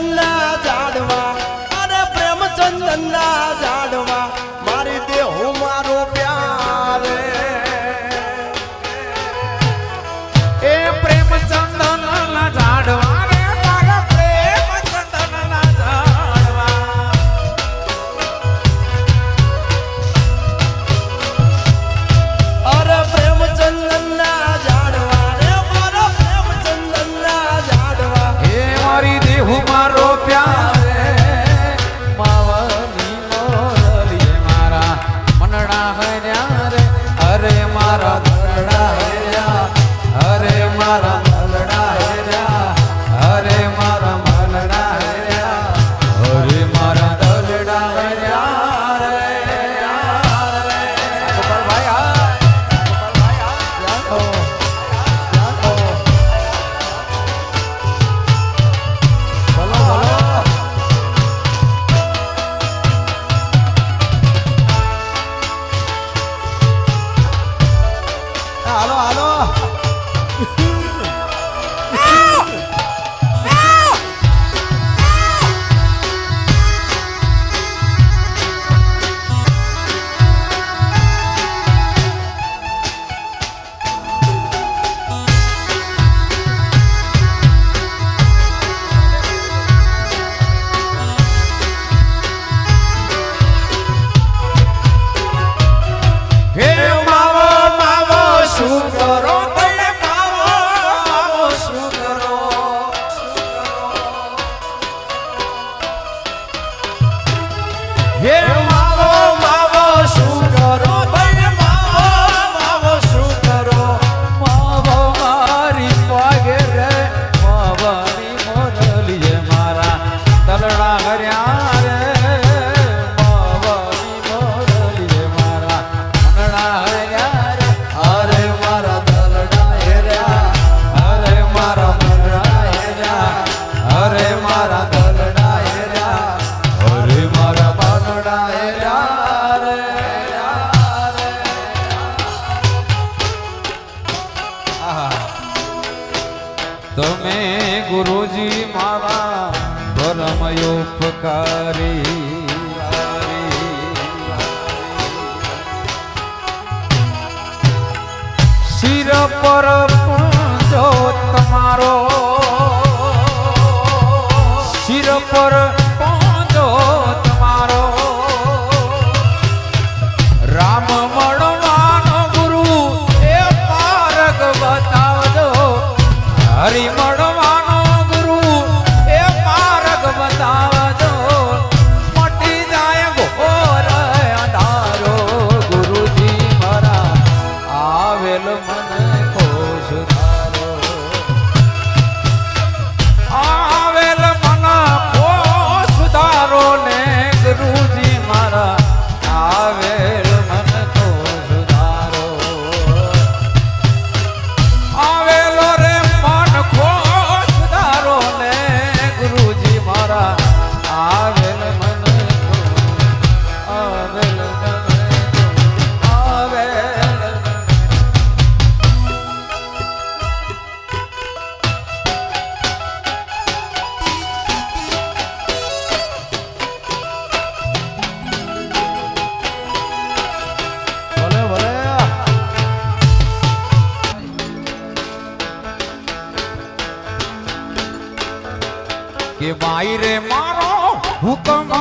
la તમે ગુરુજી મારા પરમયોપકારી શિર પર हरिमा કે બાઈ રે મારો હુકમ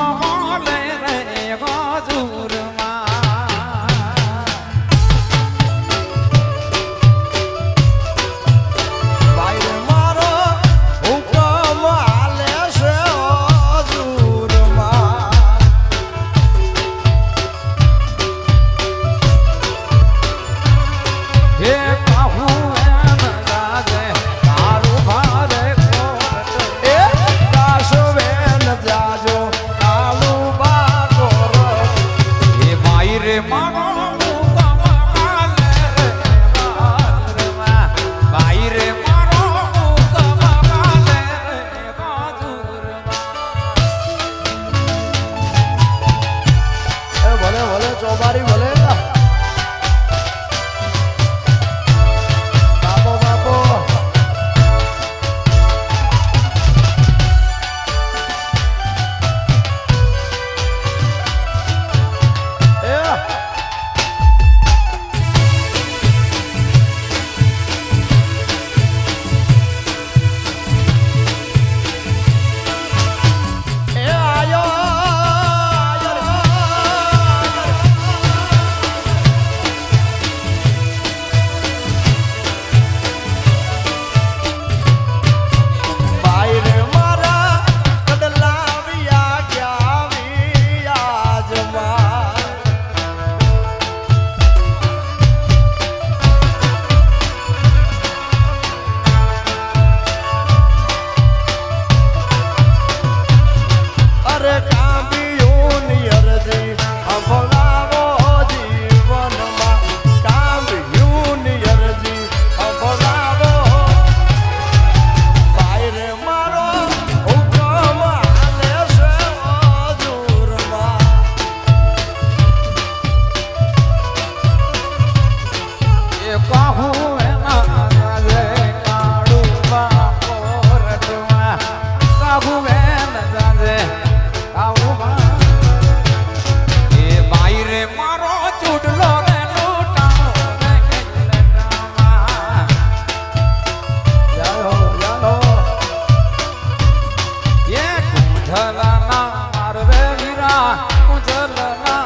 મારા કુંજલ ના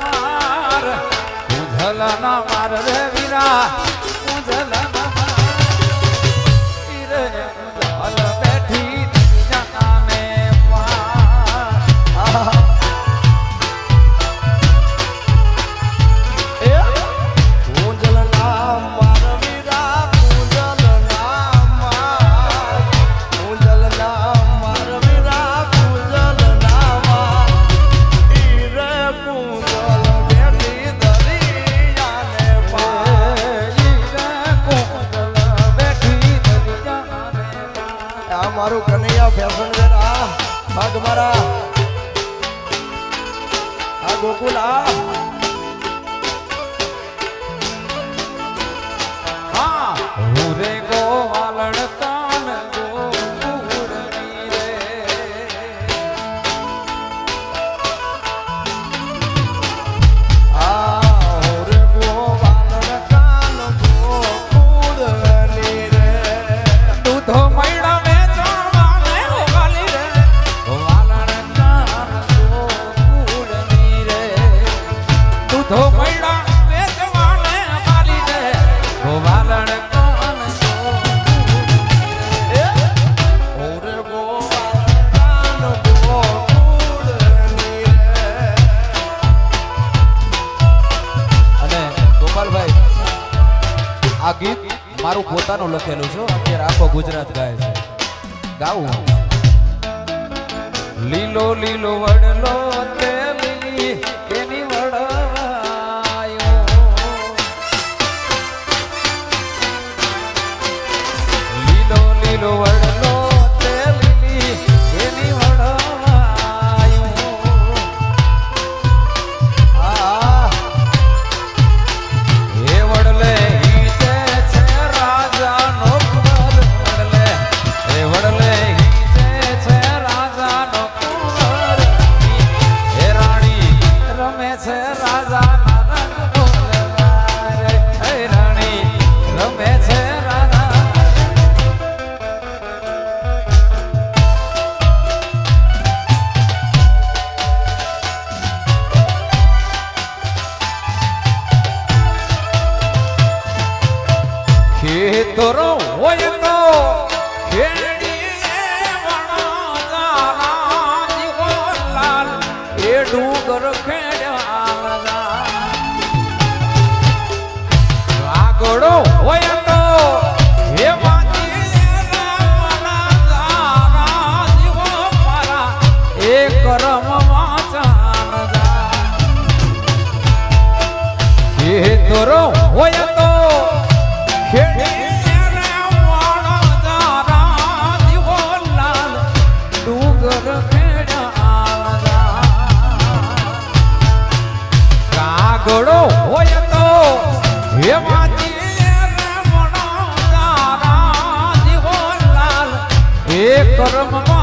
માર કુંજલ ના માર રે વીરા. આ મારું કનૈયા ફેશન વેર. આ ભાગ મારા. આ ગોકુલ આ. હા. હું રે ગોવાલણ ગાવું લખેલું છે. અત્યારે આખો ગુજરાત ગાય છે. ગાવું લીલો લીલો વડલો તે કરમ વાચન એ તોરો હોય તો ખેડી ઘોડો હોય તો એમાંથી એ કર્મ